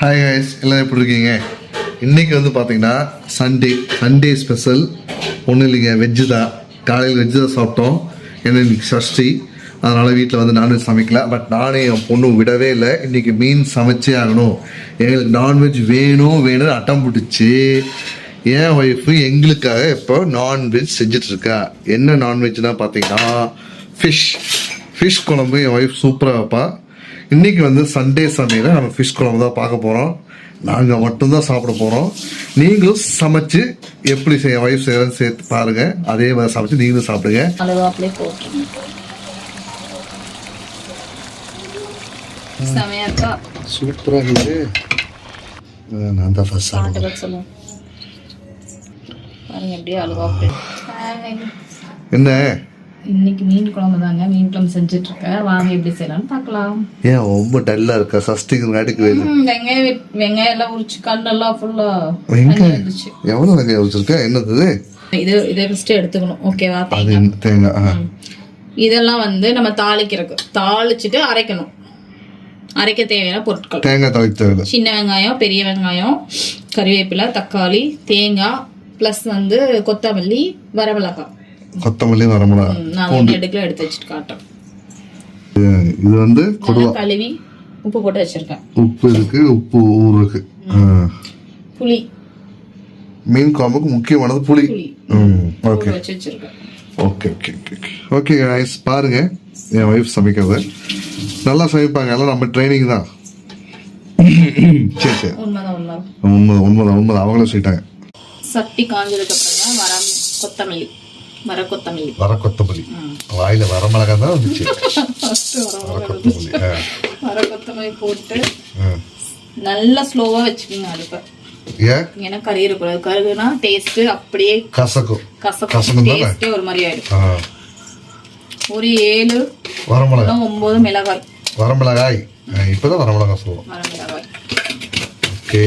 Hi ஹாய்ஸ் எல்லாம் எப்படி இருக்கீங்க? இன்னைக்கு வந்து பார்த்தீங்கன்னா சண்டே சண்டே ஸ்பெஷல் ஒன்றும் இல்லைங்க வெஜ்ஜு தான். காலையில் வெஜ்ஜு தான் சாப்பிட்டோம். ஏன்னா இன்றைக்கி சஷ்டி. அதனால் வீட்டில் வந்து நான்வெஜ் சமைக்கல. பட் நானே என் பொண்ணு விடவே இல்லை. இன்றைக்கி மீன் சமைச்சே ஆகணும். எங்களுக்கு நான்வெஜ் வேணும் வேணும்னு அட்டம் பிடிச்சி என் ஒய்ஃபு எங்களுக்காக இப்போ நான்வெஜ் செஞ்சிட்ருக்கா என்ன நான்வெஜ்னால் பார்த்தீங்கன்னா ஃபிஷ் ஃபிஷ் குழம்பு என் ஒய்ஃப் சூப்பராக வைப்பா. இன்னைக்கு வந்து சண்டே சமையல நம்ம ஃபிஷ் குழம்பு தான் பார்க்க போகிறோம் நாங்கள் மட்டும்தான் சாப்பிட போகிறோம் நீங்களும் சமைச்சு எப்படி செய்ய ஒய்ஃப் செய்யறன்னு சேர்த்து பாருங்க. அதே மாதிரி சமைச்சு நீங்களும் சாப்பிடுங்க. சூப்பராக இருக்குது. நான் தான் எப்படியே அழுவாப்பிலே என்ன? இன்னைக்கு மீன் குழம்பு தாங்க. மீன் குழம்பு செஞ்சுட்டு இருக்கேன் வாங்க எப்படி செய்யலாம்னு பார்க்கலாம் ஏன் ரொம்ப டல்லாக இருக்கா? சஷ்டிக்கு ம், வெங்காயம் வெங்காயம் எல்லாம் உரிச்சு கண்ணெல்லாம் ஃபுல்லா வெங்காயம்? வந்துச்சு எவ்வளோ வெங்காயம் வச்சிருக்கேன் என்னது இது? இது ஃபர்ஸ்ட் எடுத்துக்கணும். ஓகேவா தேங்காய்? இதெல்லாம் வந்து நம்ம தாளிக்கிறதுக்கு தாளிச்சுட்டு அரைக்கணும். அரைக்க தேவையான பொருட்கள். தேங்காய் தலைக்கு தேவை சின்ன வெங்காயம் பெரிய வெங்காயம் கறிவேப்பிலை தக்காளி தேங்காய் ப்ளஸ் வந்து கொத்தமல்லி வரமிளகாய். கொத்தமல்லி வரமிளகா எடுக்கல எடுத்து வச்சுட்டு காட்டுறேன் இது வந்து கொடுவா கழுவி உப்பு போட்டு வச்சிருக்கேன். உப்பு இருக்கு உப்பு ஊர் இருக்கு. புளி. மீன் குழம்புக்கு முக்கியமானது புளி. Okay. Okay okay okay okay. guys பாருங்க. என் ஒய்ஃப் சமைக்கிறது. நல்லா சமைப்பாங்க. எல்லாம் நம்ம ட்ரைனிங் தான். சரி சரி. உண்மைதான் உண்மை உண்மைதான் உண்மைதான். அவங்களும் சொல்லிட்டாங்க சட்டி காஞ்சதுக்கு அப்புறமா வர கொத்தமல்லி. வர கொத்தமல்லி வர கொத்தமல்லி வாயில வரமிளகா தான் வந்துச்சு ஃபர்ஸ்ட் வர வர கொத்தமல்லி ஆ, வர கொத்தமல்லி போட்டு. நல்லா ஸ்லோவா வச்சுக்கோங்க அடுப்பை ஏன் ஏன்னா கறி இருக்கக்கூடாது கருகுனா டேஸ்ட் அப்படியே கசக்கும் கசக்கும்? டேஸ்டே ஒரு மாதிரி ஆயிடும் ஒரு ஏழு வரமிளகா ஒன்பது மிளகாய் வரமிளகாய் இப்பதான் வரமிளகாய் சொல்லுவோம் வர மிளகாய் ஓகே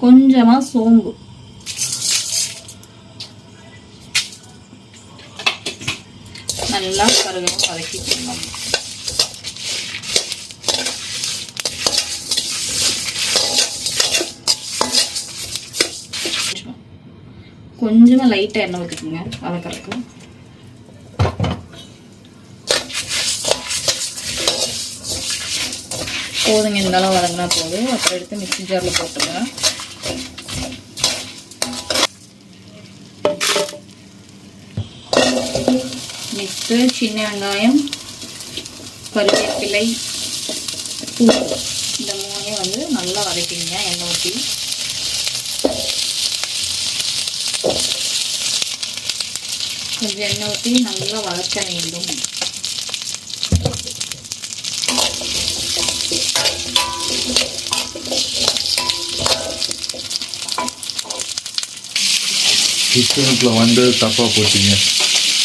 கொஞ்சமாக சோம்பு. நல்லா கருகணும் வதக்கிக்கணும் கொஞ்சமாக லைட்டாக எண்ணெய் ஊற்றிக்கோங்க வதக்கறதுக்கு. போதுங்க இந்த அளவு வதங்கினா போதும். அப்புறம் எடுத்து மிக்சி ஜாரில் போட்டுருங்க. நெக்ஸ்ட்டு சின்ன வெங்காயம் கருவேப்பிலை பூ. இந்த மூணையும் வந்து நல்லா வதக்கிங்க எண்ணெய் ஊற்றி கொஞ்சம் எண்ணெய் ஊற்றி நல்லா வதக்க வேண்டும். கிச்சனுக்குள்ள வந்து தப்பாக போச்சுங்க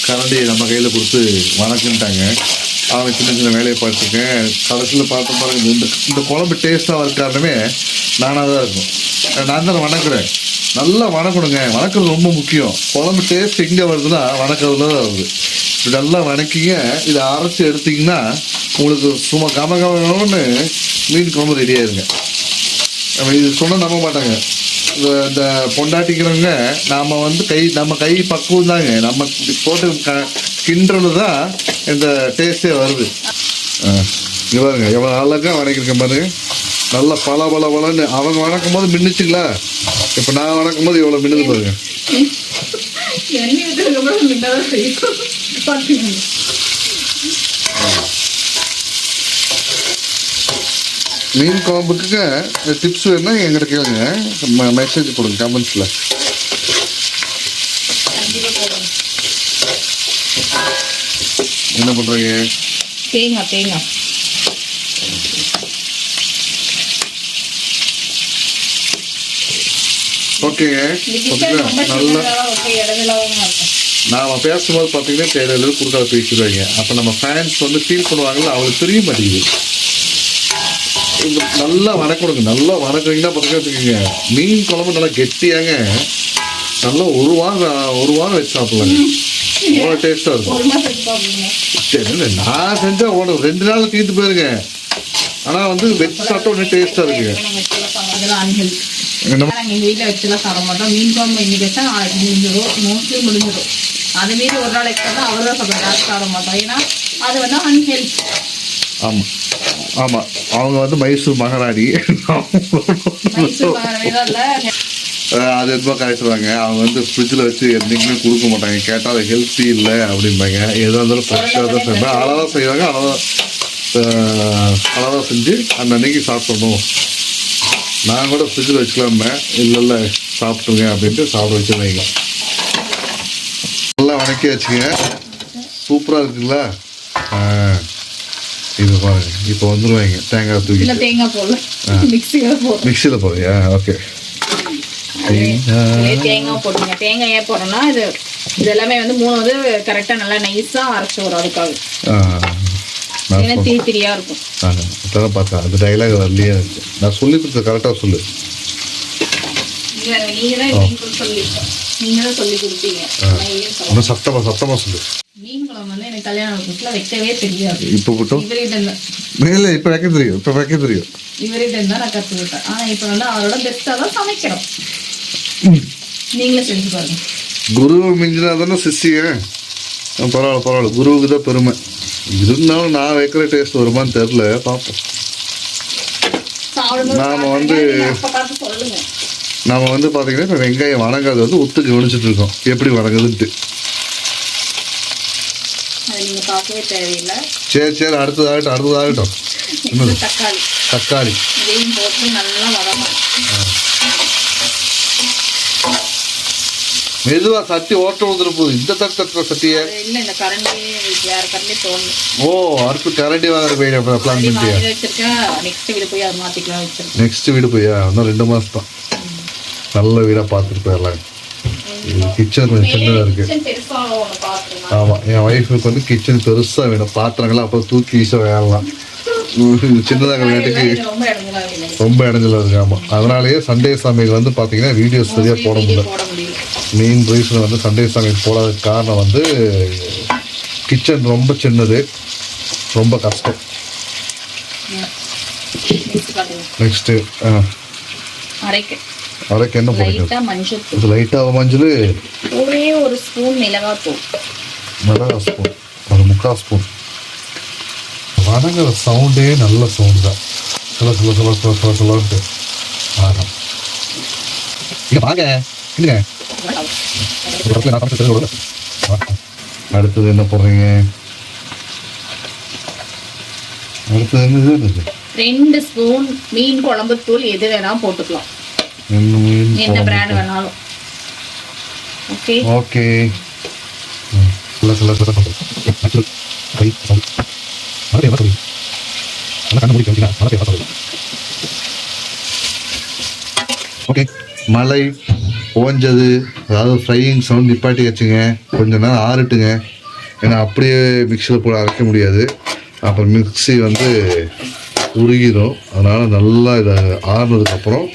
கரண்டியை நம்ம கையில் கொடுத்து வணக்கின்ட்டாங்க. அவன் சின்ன சின்ன வேலையை பார்த்துருக்கேன். கடைசியில் பார்த்த பாருங்க இந்த இந்த குழம்பு டேஸ்ட்டாக வர காரணமே நானாக தான் இருக்கும் நான் தானே வணக்குறேன். நல்லா வணக்கணுங்க. வணக்கிறது ரொம்ப முக்கியம். குழம்பு டேஸ்ட் எங்கே வருதுன்னா வணக்கிறதுல தான் வருது. இப்படி நல்லா வணக்கிங்க இதை அரைச்சி எடுத்தீங்கன்னா உங்களுக்கு சும்மா கம கமன்னு மீன் குழம்பு ரெடியாயிருங்க நம்ம இது சொன்னால் நம்ப மாட்டாங்க. இந்த பொண்டாட்டிக்கிறவங்க நாம் வந்து கை நம்ம கை பக்குவம் தாங்க. நம்ம போட்டு க கிண்டுறது தான் இந்த டேஸ்டே வருது. ஆ, பாருங்க எவ்வளோ அழகாக வணக்கிருக்கேன் பாருங்க நல்லா பல பல பலன்னு அவங்க வணக்கும் போது மின்னுச்சுங்களா? இப்போ நான் வணக்கும் போது எவ்வளோ மின்னுது பாருங்க. மீன் குழம்புக்கு டிப்ஸ் வேணும்னா எங்கிட்ட கேளுங்க. மெசேஜ் கொடுங்க கமெண்ட்ஸில் என்ன பண்ணுறீங்க தேங்காய் தேங்காய். ரொம்ப நல்லா நாம பேசும்போது பார்த்தீங்கன்னா டெய்லர் குறுக்கால பேசிடுவாங்க. அப்போ நம்ம ஃபேன்ஸ் வந்து ஃபீல் பண்ணுவாங்கல்ல அவங்களுக்கு தெரிய மாட்டேங்குது. நல்லா வணக்கணுங்க நல்லா வணக்குறீங்கன்னா பார்த்தீங்கன்னா வச்சுக்கோங்க. மீன் குழம்பு நல்லா கெட்டியாங்க. நல்லா ஒரு வாரம் ஒரு வாரம் வச்சு சாப்பிடலாங்க அவ்வளோ டேஸ்ட்டாக இருக்கும். ஒரு சரி இல்லை நான் செஞ்சால் உனக்கு ரெண்டு நாள் தீர்த்து போயிருங்க. ஆனால் வந்து வெஜ் சாப்பிட்டா ஒன்று டேஸ்ட்டாக இருக்குங்க. எங்கள் வீட்டில் வச்சுலாம் சாப்பிட மாட்டோம். மீன் குழம்பு இன்னைக்கு வச்சா முடிஞ்சிடும். மோஸ்ட்லி முடிஞ்சிடும். அது மீறி ஒரு நாள் எக்ஸ்ட்ரா தான் அவர் தான் சாப்பிட மாட்டோம் ஏன்னா அது வந்து அன்ஹெல்த் ஆமாம் ஆமாம் அவங்க வந்து மைசூர் மகாராணி. அது எதுவும் கரெக்டுவாங்க அவங்க வந்து ஃப்ரிட்ஜில் வச்சு என்றைக்குமே கொடுக்க மாட்டாங்க. கேட்டால் அது ஹெல்த்தி இல்லை அப்படிம்பாங்க. எதாக இருந்தாலும் ஃப்ரெஷ்ஷாக தான் செய்வாங்க அளவாக செய்வாங்க. அளவாக அளவாக செஞ்சு அந்த அன்னைக்கு சாப்பிடணும். நான் கூட ஃப்ரிட்ஜில் வச்சுக்கலாமே இல்லை இல்லை சாப்பிட்டுங்க அப்படின்ட்டு சாப்பிட வச்சுருவாங்க நல்லா வணக்கி வச்சுங்க சூப்பராக இருக்குங்களா? ஆ, இது பாருங்க. இப்போ வந்துருவாங்க. தேங்காய் தூக்கி இல்லை தேங்காய் போடல. மிக்சியில் போடுறோம் மிக்சியில் போறியா ஓகே. தேங்காய். போட்டுங்க தேங்காய் ஏன் போடுறோம்னா இது இது எல்லாமே வந்து மூணு வந்து கரெக்டாக நல்லா நைஸாக அரைச்சி வரும் அதுக்காக. ஏன்னா திரி திரியாக இருக்கும். இப்போதான் பார்த்தேன். அந்த டைலாக் வரலையே நான் சொல்லி கொடுத்த கரெக்டாக சொல்லு. நீங்கள் நீங்கள் தான் மீன் சொல்லி நீங்கள் தான் சொல்லி கொடுத்தீங்க இன்னும் சத்தமாக சத்தமாக சொல்லு. மீன் குழம்பு வந்து எனக்கு கல்யாணம் புதுசில் வைக்கவே தெரியாது. இப்போ மட்டும் இவர்கிட்ட இருந்தா இல்லை இப்போ வைக்க தெரியும் இப்போ வைக்க தெரியும். இவர்கிட்ட இருந்தா நான் கற்றுக்கிட்டேன் ஆனால் இப்போ வந்து அவரோட பெஸ்ட்டாக தான் சமைக்கிறோம். நீங்களே செஞ்சு பாருங்க. குருவை மிஞ்சினா தானே சிஷிய பரவாயில்ல பரவாயில்ல. குருவுக்கு தான் பெருமை. இருந்தாலும் நான் வைக்கிற டேஸ்ட் வருமான்னு தெரில பார்ப்போம். நாம வந்து- நீங்க அப்ப பார்த்து சொல்லுங்க நாம வந்து பார்த்தீங்கன்னா இப்போ வெங்காயம் வணங்காது வந்து உத்து கவனிச்சிட்டு இருக்கோம். எப்படி வணங்குதுன்ட்டு சரி சரி அடுத்ததாகட்டும் அடுத்ததாகட்டும். தக்காளி. தக்காளி. மெதுவாக சட்டி ஓட்ட வந்துட போகுது இந்த தட்டு தட்டுற சட்டியை. அது இல்லை இந்த கரண்டி வேறு கரண்டி தோணும் ஓ அடுத்து கரண்டி வாங்குற போய் பிளான் பண்ணிட்டியா நெக்ஸ்ட் வீடு போய் அதை மாற்றிக்கலாம் வச்சிருக்கேன். நெக்ஸ்ட் வீடு போயா? இன்னும் ரெண்டு மாதம் தான். நல்ல வீடாக பார்த்துட்டு போயிடலாம் கிச்சன் கொஞ்சம் சின்னதாக இருக்குது ஆமாம் என் ஒய்ஃபுக்கு வந்து கிச்சன் பெருசாக வேணும். பாத்திரங்களாம் அப்புறம் தூக்கி வீச வேகலாம் சின்னதாக வேட்டுக்கு ரொம்ப இடங்களா இல்லை ரொம்ப இடைஞ்சல இருக்கு ஆமாம் அதனாலேயே சண்டே சமையல் வந்து பார்த்தீங்கன்னா வீடியோஸ் சரியாக போட முடியல. மெயின் ரீசன் வந்து சண்டே சமையல் போடாததுக்கு காரணம் வந்து கிச்சன் ரொம்ப சின்னது. ரொம்ப கஷ்டம். நெக்ஸ்ட் பாருங்க. நெக்ஸ்ட்டு அரைக்க என்ன லைட்டாக மஞ்சள் லைட்டாக மஞ்சள். ஒரே ஒரு ஸ்பூன் மிளகாத்தூள். மிளகா ஸ்பூன். ஒரு முக்கால் ஸ்பூன். வதங்குற சவுண்டே நல்ல சவுண்டு தான். சில சில சில சில சில சிலன்ட்டு. ஆகம் இங்கே வாங்க. இல்லைங்க அடுத்தது என்ன போடுறீங்க? அடுத்தது என்னது? ரெண்டு ஸ்பூன் மீன் குழம்பு தூள் எது வேணா போட்டுக்கலாம். என்ன மீன் எந்த பிராண்ட் வேணாலும் ஓகே ஓகே கை மழை சொல்லி நல்லா கண்ணு மூடி மழை சொல்லி ஓகே மழை ஓஞ்சது அதாவது ஃப்ரையிங் சவுண்ட் நிப்பாட்டி வச்சுங்க கொஞ்ச நேரம் ஆறட்டுங்க ஏன்னா அப்படியே மிக்சியில் போட அரைக்க முடியாது அப்புறம் மிக்ஸி வந்து உருகிடும் அதனால் நல்லா இதை ஆறுனதுக்கப்புறம்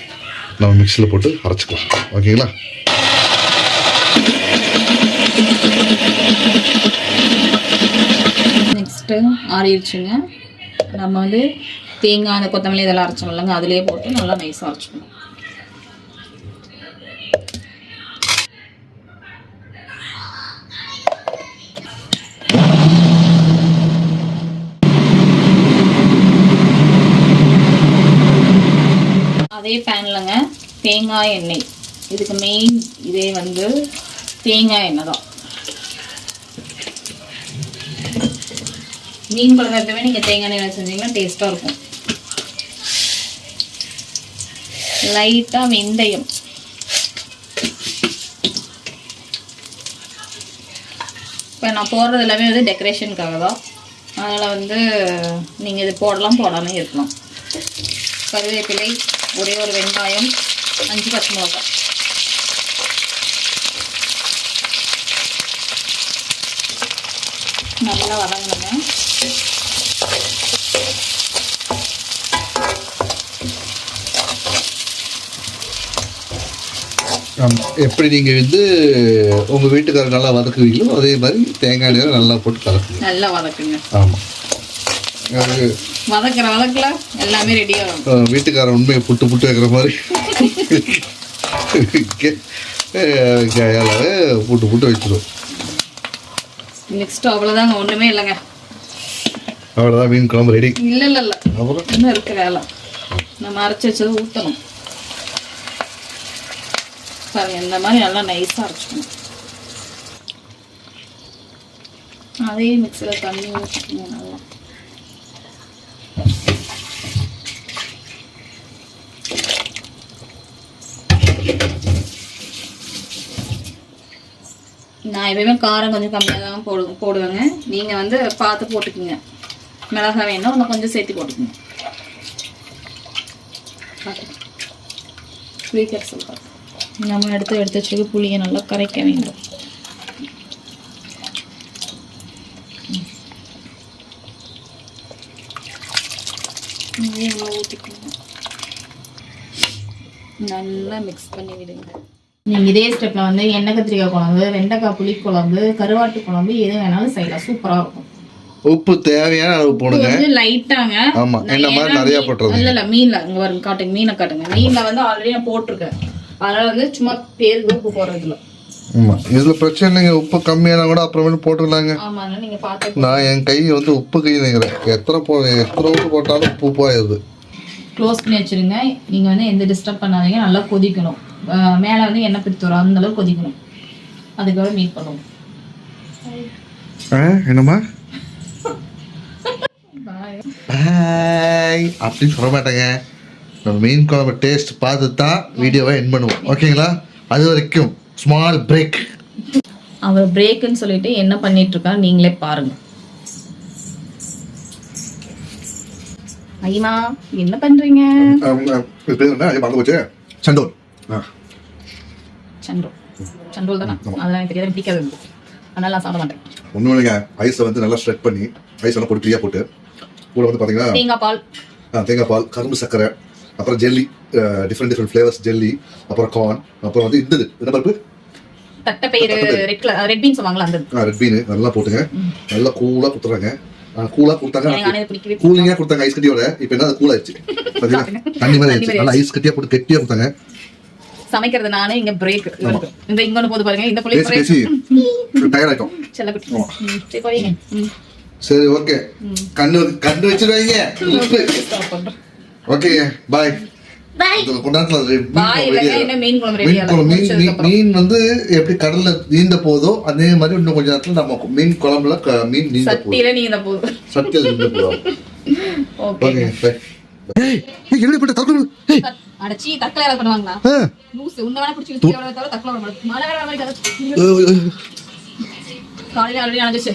நம்ம மிக்சியில் போட்டு அரைச்சிக்கலாம். ஓகேங்களா? நெக்ஸ்ட்டு ஆறிடுச்சுங்க. நம்ம வந்து தேங்காய் அந்த கொத்தமல்லி இதெல்லாம் அரைச்சோம் இல்லைங்க அதிலே போட்டு நல்லா நைஸாக அரைச்சிக்கணும். அதே பேனில்ங்க தேங்காய் எண்ணெய். இதுக்கு மெயின் இதே வந்து தேங்காய் எண்ணெய் தான். மீன் குழம்பு எப்பவுமே நீங்கள் தேங்காய் எண்ணெய் செஞ்சீங்கன்னா டேஸ்ட்டாக இருக்கும். லைட்டாக வெந்தயம். இப்போ நான் போடுறது எல்லாமே வந்து டெக்கரேஷனுக்காக தான். அதனால் வந்து நீங்கள் இது போடலாம் போடாமல் இருக்கலாம். கருவேப்பிலை ஒரே ஒரு வெங்காயம் அஞ்சு பச்சை மிளகாய் நல்லா வதங்கணுங்க. ஆமா. எப்படி நீங்கள் வந்து உங்கள் வீட்டுக்காரர் நல்லா வதக்குவீங்களோ அதே மாதிரி தேங்காய் நல்லா போட்டு கலக்குங்க. நல்லா வதக்குங்க. ஆமாம் அது வதக்குற வதக்குல எல்லாமே ரெடி ஆகும் வீட்டுக்காரன் உண்மையை புட்டு புட்டு வைக்கிற மாதிரி. கையால புட்டு புட்டு வச்சிடும் நெக்ஸ்ட் அவ்வளோதாங்க ஒன்றுமே இல்லைங்க. அவ்வளோதான் மீன் குழம்பு ரெடி இல்லை இல்லை இல்லை. அப்புறம்? இன்னும் இருக்கு வேலை. நம்ம அரைச்சி வச்சதை ஊற்றணும் பாருங்க இந்த மாதிரி நல்லா நைஸாக அரைச்சிக்கணும். அதே மிக்சியில் தண்ணி ஊற்றிக்கணும் நல்லா. நான் எப்பயுமே காரம் கொஞ்சம் கம்மியாக தான் போடு போடுவேங்க. நீங்கள் வந்து பார்த்து போட்டுக்குங்க. மிளகாய் வேணும் இன்னும் கொஞ்சம் சேர்த்து போட்டுக்கோங்க. புளி கரைசல் நம்ம எடுத்து எடுத்து வச்சுக்க புளியை நல்லா கரைக்க வேண்டும். ஊற்றிக்கணும் நல்லா மிக்ஸ் பண்ணி விடுங்க. நீங்கள் இதே ஸ்டெப்பில் வந்து எண்ணெய் கத்திரிக்காய் குழம்பு வெண்டைக்காய் புளி குழம்பு கருவாட்டு குழம்பு எது வேணாலும் செய்யலாம். சூப்பராக இருக்கும். உப்பு தேவையான அளவு போடுங்க. வந்து லைட்டாங்க ஆமா என்ன மாதிரி நிறைய போட்டுருங்க இல்ல இல்ல மீன்ல இங்க வருங்க காட்டுங்க மீனை காட்டுங்க. மீன்ல வந்து ஆல்ரெடி நான் போட்டிருக்கேன். அதனால வந்து சும்மா பேருக்கு உப்பு போடுறதுல ஆமாம் இதில் பிரச்சனை இல்லைங்க. உப்பு கம்மியானா கூட அப்புறமேட்டு போட்டுக்கலாங்க ஆமா அதனால நீங்க பார்த்து நான் என் கை வந்து உப்பு கை நினைக்கிறேன். எத்தனை போ எத்தனை உப்பு போட்டாலும் உப்பு போயிடுது க்ளோஸ் பண்ணி வச்சிருங்க. நீங்க வந்து எந்த டிஸ்டர்ப் பண்ணாதீங்க. நல்லா கொதிக்கணும். மேல வந்து எண்ணெய் பிடித்து வரும் அந்த அளவுக்கு கொதிக்கணும். அதுக்காக மீட் பண்ணுவோம் ஆ என்னம்மா? பாய் அப்படின்னு சொல்ல மாட்டேங்க. நம்ம மீன் குழம்பு டேஸ்ட் பார்த்து தான் வீடியோவை என் பண்ணுவோம் ஓகேங்களா அது வரைக்கும் ஸ்மால் பிரேக் அவர் பிரேக்குன்னு சொல்லிட்டு என்ன பண்ணிட்டு இருக்காரு நீங்களே பாருங்க. ஐயா என்ன பண்றீங்க? இது சண்டோல் ஆ. சண்டோ. சண்டோல் தானே? அதெல்லாம் எனக்கு தெரியாது பிடிக்காது எனக்கு. அதனால நான் சாப்பிட மாட்டேன். ஒன்றும் இல்லைங்க. ஐஸை வந்து நல்லா ஸ்ட்ரெட் பண்ணி ஐஸ் எல்லாம் பொடி பொடியாக போட்டு கூட வந்து பார்த்தீங்கன்னா தேங்காய் பால். தேங்காய் பால் கரும்பு சர்க்கரை அப்புறம் jelly different different flavours jelly அப்புறம் கார்ன் அப்புறம் வந்து இந்த என்ன பருப்பு? தட்டைப்பயிறு ரெட் கலர் ரெட் பீன் சொல்லுவாங்களா அந்த ரெட் பீனு நல்லா போட்டுங்க. நல்லா கூலாக கொடுத்துறாங்க கூலாக கொடுத்தாங்க. இது கூலிங்காக கொடுத்தாங்க ஐஸ் கட்டியோட. இப்போ என்ன அது கூல் ஆயிடுச்சு. தண்ணி மாதிரி ஆயிடுச்சு நல்லா ஐஸ் கட்டியாக போட்டு கெட்டியாக கொடுத்தாங்க. சமைக்கிறது நானே இங்க பிரேக் இந்த இங்கொன்னு போது பாருங்க இந்த புள்ளி பேசி டயர்ட் ஆயிட்டோம். செல்ல குட்டி. சரி போவீங்க. ம். சரி ஓகே கண்ணு கண்ணு வச்சிருவாங்க. ஓகே பாய் மீன் வந்து எப்படி கடல்ல நீந்த போதோ அதே மாதிரி இன்னும் கொஞ்ச நேரத்துல நம்ம மீன் குழம்புல மீன் நீந்த போதும் சட்டியில நீந்த போதும் ஓகே ஏய் ஏய் என்ன பண்ண. தரக்கு ஏய் அடச்சி பண்ணுவாங்களா? உன்ன பிடிச்சி எவ்வளவு தவிர மழை மாதிரி. காலையில ஆல்ரெடி அணைஞ்சிச்சு.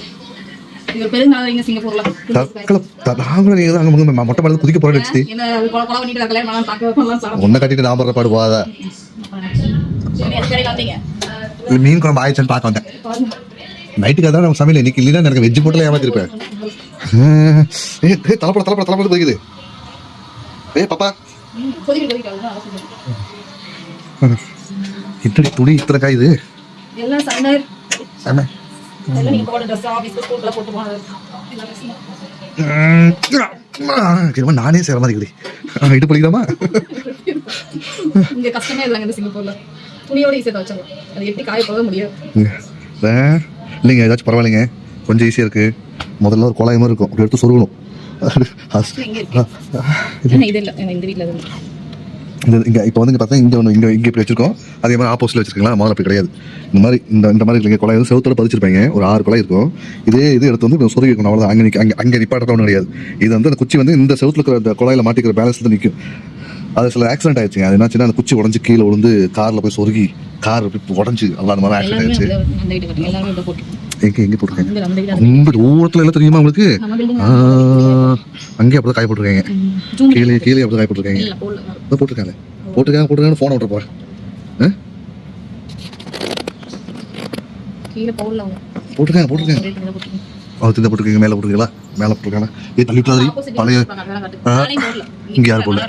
சிங்கப்பூர்ல. நாங்களும் நீங்க தான் அங்க மொட்டை மேல குதிக்க போறேன்னு நினைச்சிட்டு என்ன கொலை கொலை பண்ணிட்டு கல்யாணம் பண்ணலாம் பார்க்க பண்ணலாம் சாப்பிட உன்னை கட்டிட்டு நான் படுற பாடு போகாத. மீன் குழம்பு ஆயிடுச்சுன்னு பார்க்க வந்தேன். நைட்டுக்கு அதான் நம்ம சமையல். இன்னைக்கு இல்லைன்னா எனக்கு வெஜ் போட்டுல ஏமாத்திருப்பேன். ஏய், தலைப்பட தலைப்பட தலைப்பட ஏய் பாப்பா. அதுதான் அவசியம். இத்தனை துணி இத்தனை காய் இது? எல்லாம் உம். என்னமோ நானே செய்கிற மாதிரி இருக்குது இட்டு படிக்கலாமா இங்க கஷ்டமே இல்லைங்க இந்த சிங்கப்பூர்ல துணியோட ஈஸியாக வச்சோம் அது எப்படி காய போக முடியாது. இல்லைங்க ஏதாச்சும் பரவாயில்லைங்க. கொஞ்சம் ஈஸியாக இருக்குது முதல்ல ஒரு குழாய் மாதிரி இருக்கும். அப்படி எடுத்து சொருகணும். இந்த இங்கே இப்போ வந்து பார்த்தா இங்கே ஒன்று இங்கே இங்கே இப்படி வச்சிருக்கோம். அதே மாதிரி ஆப்போசிட்டில் வச்சிருக்கீங்களா? முதல்ல அப்படி கிடையாது. இந்த மாதிரி இந்த இந்த மாதிரி இல்லைங்க குழாய் வந்து செவத்தோட பதிச்சிருப்பாங்க. ஒரு ஆறு குழாய் இருக்கும். இதே இது எடுத்து வந்து இப்படி சொருகி இருக்கணும் அவ்வளோதான் அங்கே நிற்க அங்கே அங்கே நிப்பாட்ட ஒன்றும் கிடையாது இது வந்து அந்த குச்சி வந்து இந்த செவத்துல இருக்கிற இந்த குழாயில் மாட்டிக்கிற பேலன்ஸ் தான் நிற்கும் அது சில ஆக்சிடென்ட் ஆயிடுச்சுங்க. அது என்னாச்சுன்னா அந்த குச்சி உடஞ்சி கீழே விழுந்து காரில் போய் சொருகி கார் உடஞ்சி அவ்வளோ அந்த மாதிரி ஆக்சிடென்ட் ஆயிடுச்சு எங்கே எங்கே போட்டிருக்காங்க? ரொம்ப தூரத்தில் எல்லாம் தெரியுமா உங்களுக்கு? அங்கேயே அப்படி காய போட்டிருக்காங்க. கீழே கீழே அப்படி காய போட்டிருக்காங்க. போட்டிருக்காங்க. போட்டிருக்காங்க போட்டிருக்காங்க ஃபோனை அவங்க. போட்டிருக்காங்க போட்டிருக்காங்க. வீட்டுல தான் போட்டுருக்காங்க. அது இந்த போட்டிருக்கீங்க மேலே போட்டிருக்கீங்களா? மேலே போட்டிருக்காங்க. ஏ தள்ளி விட்டாதீ பழைய. இங்க யார் போடல?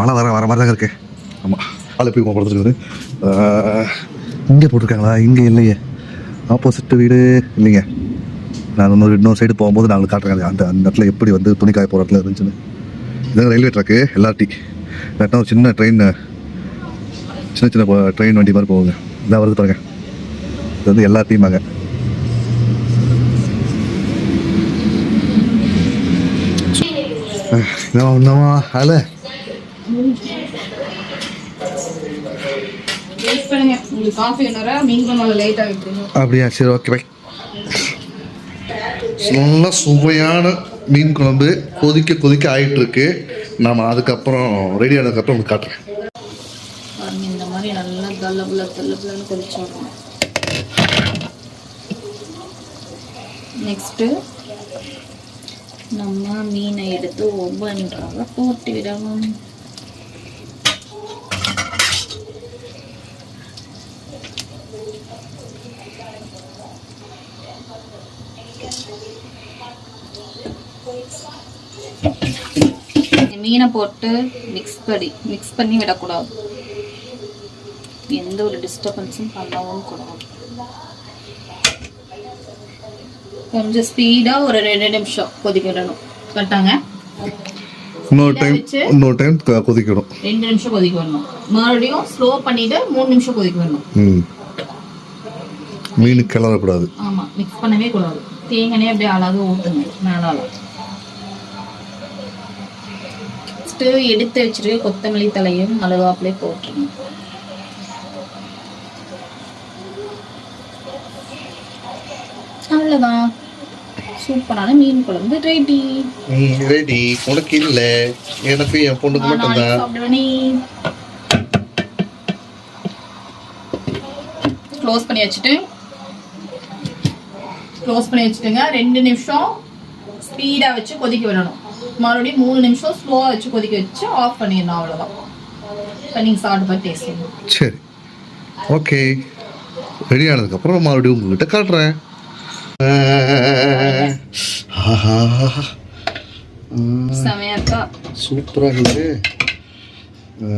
மழை வர வர மாதிரி தாங்க இருக்கு. ஆமாம் ஆள் எப்படி கொடுத்துருக்குது இங்கே போட்டிருக்காங்களா? இங்கே இல்லையே. ஆப்போசிட் வீடு இல்லைங்க. நான் இன்னொரு இன்னொரு சைடு போகும்போது நான் காட்டுறேன். அந்த அந்த இடத்துல எப்படி வந்து துணி காய போகிற இடத்துல இருந்துச்சுன்னு. இதுதான் ரயில்வே ட்ராக்கு எல்ஆர்டி இல்லாட்டா ஒரு சின்ன ட்ரெயின் சின்ன சின்ன ட்ரெயின் வண்டி மாதிரி போகுங்க. இதான் வருது பாருங்க. இது வந்து எல்ஆர்டிமாங்க என்னவா என்னவா ஹலோ பண்ணுங்க. உங்களுக்கு காஃபி மீன் அப்படியா? சரி ஓகே பை நல்லா சுவையான மீன் குழம்பு கொதிக்க கொதிக்க ஆயிட்டு இருக்கு நாம அதுக்கப்புறம் ரெடி ஆனதுக்கப்புறம் உங்களுக்கு காட்டுறேன். பாருங்க இந்த மாதிரி நல்லா தள்ள புள்ள தள்ள புள்ளன்னு கொதிச்சு விடணும். நெக்ஸ்ட்டு நம்ம மீனை எடுத்து ஒவ்வொன்றாக போட்டு விடணும். மீனை போட்டு மிக்ஸ் பண்ணி மிக்ஸ் பண்ணி விடக்கூடாது. எந்த ஒரு டிஸ்டர்பன்ஸும் பண்ணவும் கூடாது கொஞ்சம் ஸ்பீடாக ஒரு ரெண்டு நிமிஷம் கொதிக்க விடணும் கரெக்டாங்க? இன்னொரு டைம் இன்னொரு டைம் கொதிக்கணும். ரெண்டு நிமிஷம் கொதிக்க விடணும் மறுபடியும் ஸ்லோ பண்ணிட்டு மூணு நிமிஷம் கொதிக்க விடணும் ம். மீன் கிளறக்கூடாது. ஆமாம் மிக்ஸ் பண்ணவே கூடாது. தேங்காயே அப்படியே அழகாக ஊற்றுங்க மேலால. ஃபஸ்ட்டு எடுத்து வச்சுட்டு கொத்தமல்லி தலையும் மிளகாப்பிலே போட்டுருங்க. அவ்வளோதான் சூப்பரான மீன் குழம்பு ரெடி ரெடி உனக்கு இல்லை. எனக்கு என் பொண்ணுக்கு மட்டும்தான். சாப்பிடுவனே க்ளோஸ் பண்ணி வச்சுட்டு. க்ளோஸ் பண்ணி வச்சுட்டுங்க. ரெண்டு நிமிஷம் ஸ்பீடாக வச்சு கொதிக்க விடணும். மறுபடியும் மூணு நிமிஷம் ஸ்லோவாக வச்சு கொதிக்க வச்சு ஆஃப் பண்ணிடணும் அவ்வளோதான் இப்போ நீங்கள் சாப்பிட்டு பார்த்து டேஸ்ட் பண்ணுங்க சரி. ஓகே ரெடி ஆனதுக்கப்புறம் மறுபடியும் உங்ககிட்ட காட்டுறேன். செமையா இருக்கா? சூப்பராக இருக்குது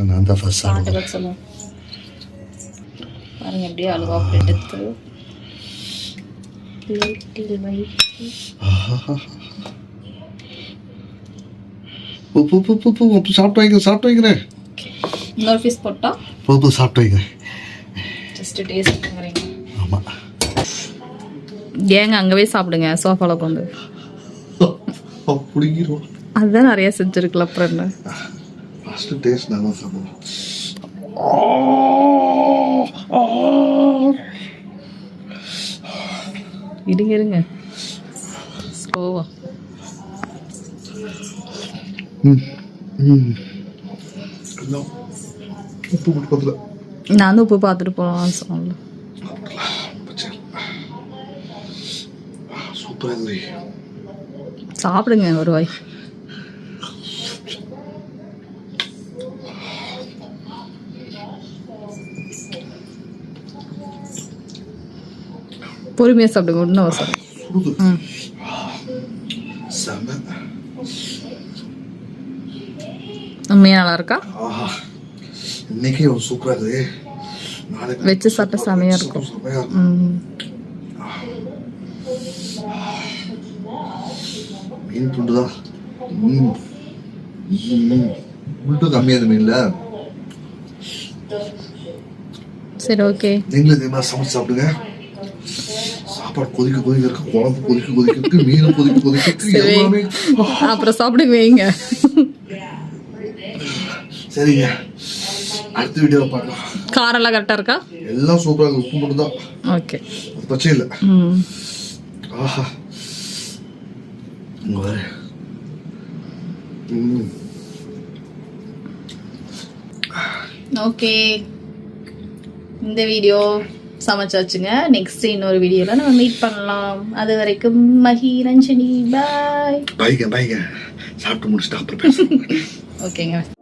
நான் தான் ஃபர்ஸ்ட் சாப்பிட்டு சாப்பிடுவேன் பார்த்து சொல்லுங்க. பாருங்க எப்படியே அழுகா எடுத்து உப்பு உப்பு உப்பு சாப்பிட்டு வைக்கிறேன் சாப்பிட்டு வைக்கிறேன் இன்னொரு பீஸ் போட்டா? உப்பு உப்பு சாப்பிட்டு வைக்கிறேன் ஜஸ்ட் டேஸ்ட் பண்ணுறீங்க. ஆமாம் ஏங்க அங்கவே சாப்பிடுங்க சோஃபாவில் உட்காந்து. பிடிக்கிறோம் அதுதான் நிறைய செஞ்சுருக்குல அப்புறம் என்ன? ஃபஸ்ட்டு டேஸ்ட் நல்லா சாப்பிடுவோம் இருங்க இருங்க. ஸ்லோவா நான் வந்து உப்பு பார்த்துட்டு போகலாம்னு சூப்பராக இருக்குது சாப்பிடுங்க ஒரு வாய். பொறுமையாக சாப்பிடுங்க ஒன்றும் அவசரம். ம். செம்ம உண்மையாக நல்லா இருக்கா இன்னைக்கே ஒரு சூப்பராக இருக்குது. நாளைக்கு வச்சு சாப்பிட்டா செமையாக இருக்கும். மீன் துண்டு தான் முட்டு கம்மியாக மீனில். சரி ஓகே. நீங்களும் இதே மாதிரி சமைச்சு சாப்பிடுங்க. சாப்பாடு கொதிக்க கொதிக்க இருக்கு. குழம்பு கொதிக்க கொதிக்க இருக்கு. மீன் கொதிக்க கொதிக்க இருக்கு. எல்லாமே. அப்புறம் சாப்பிடுங்க வைங்க. சரிங்க. அடுத்த வீடியோவில் பார்க்கலாம். காரெல்லாம் கரெக்டாக இருக்கா? எல்லாம் சூப்பராக இருக்கு. உப்பு மட்டும் தான் ஓகே அது பிரச்சனை இல்லை. ஆஹா. இங்க ஓகே இந்த வீடியோ சமைச்சாச்சுங்க. நெக்ஸ்ட் இன்னொரு வீடியோவில் நம்ம மீட் பண்ணலாம். அது வரைக்கும் மஹி ரஞ்சனி பாய் பாய்ங்க பாய்ங்க சாப்பிட்டு முடிச்சுட்டு அப்புறம் ஓகேங்க